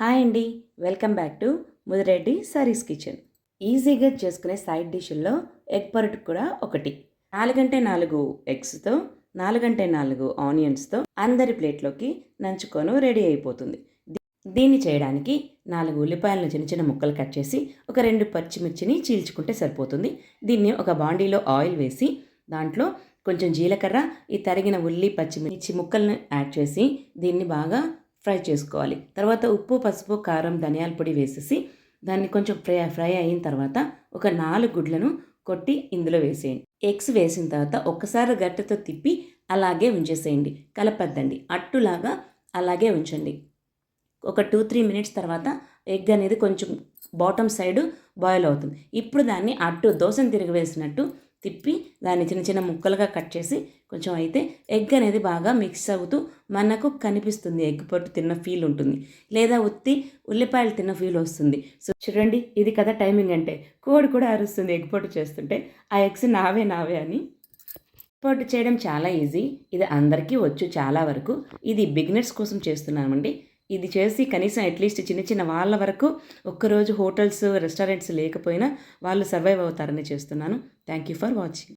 Hi అండి. Welcome back to Mudireddy sarees kitchen. ఈజీగా చేసుకునే సైడ్ డిష్ల్లో ఎగ్ పరుటు కూడా ఒకటి. నాలుగంటే నాలుగు ఎగ్స్తో నాలుగంటే నాలుగు ఆనియన్స్తో అందరి ప్లేట్లోకి నంచుకొని రెడీ అయిపోతుంది. దీన్ని చేయడానికి నాలుగు ఉల్లిపాయలను చిన్న చిన్న ముక్కలు కట్ చేసి ఒక రెండు పచ్చిమిర్చిని చీల్చుకుంటే సరిపోతుంది. దీన్ని ఒక బాండీలో ఆయిల్ వేసి దాంట్లో కొంచెం జీలకర్ర ఈ తరిగిన ఉల్లి పచ్చిమిర్చి ముక్కలను యాడ్ చేసి దీన్ని బాగా ఫ్రై చేసుకోవాలి. తర్వాత ఉప్పు పసుపు కారం ధనియాల పొడి వేసేసి దాన్ని కొంచెం ఫ్రై ఫ్రై అయిన తర్వాత ఒక నాలుగు గుడ్లను కొట్టి ఇందులో వేసేయండి. ఎగ్స్ వేసిన తర్వాత ఒక్కసారి గట్టెతో తిప్పి అలాగే ఉంచేసేయండి. కలపద్దండి. అట్టులాగా అలాగే ఉంచండి. ఒక టూ త్రీ మినిట్స్ తర్వాత ఎగ్ అనేది కొంచెం బాటమ్ సైడ్ బాయిల్ అవుతుంది. ఇప్పుడు దాన్ని అట్టు దోశను తిరిగి వేసినట్టు తిప్పి దాన్ని చిన్న చిన్న ముక్కలుగా కట్ చేసి కొంచెం అయితే ఎగ్ అనేది బాగా మిక్స్ అవుతూ మనకు కనిపిస్తుంది. ఎగ్ పొట్టు తిన్న ఫీల్ ఉంటుంది. లేదా ఉత్తి ఉల్లిపాయలు తిన్న ఫీల్ వస్తుంది. సో చూడండి ఇది కదా టైమింగ్ అంటే. కోడి కూడా అరుస్తుంది ఎగ్ పొట్టు చేస్తుంటే. ఆ ఎగ్స్ నావే నావే అని. పొట్టు చేయడం చాలా ఈజీ. ఇది అందరికీ వచ్చు చాలా వరకు. ఇది బిగినర్స్ కోసం చేస్తున్నామండి. ఇది చేసి కనీసం అట్లీస్ట్ చిన్న చిన్న వాళ్ళ వరకు ఒక్కరోజు హోటల్స్ రెస్టారెంట్స్ లేకపోయినా వాళ్ళు సర్వైవ్ అవుతారని చేస్తున్నాను. Thank you for watching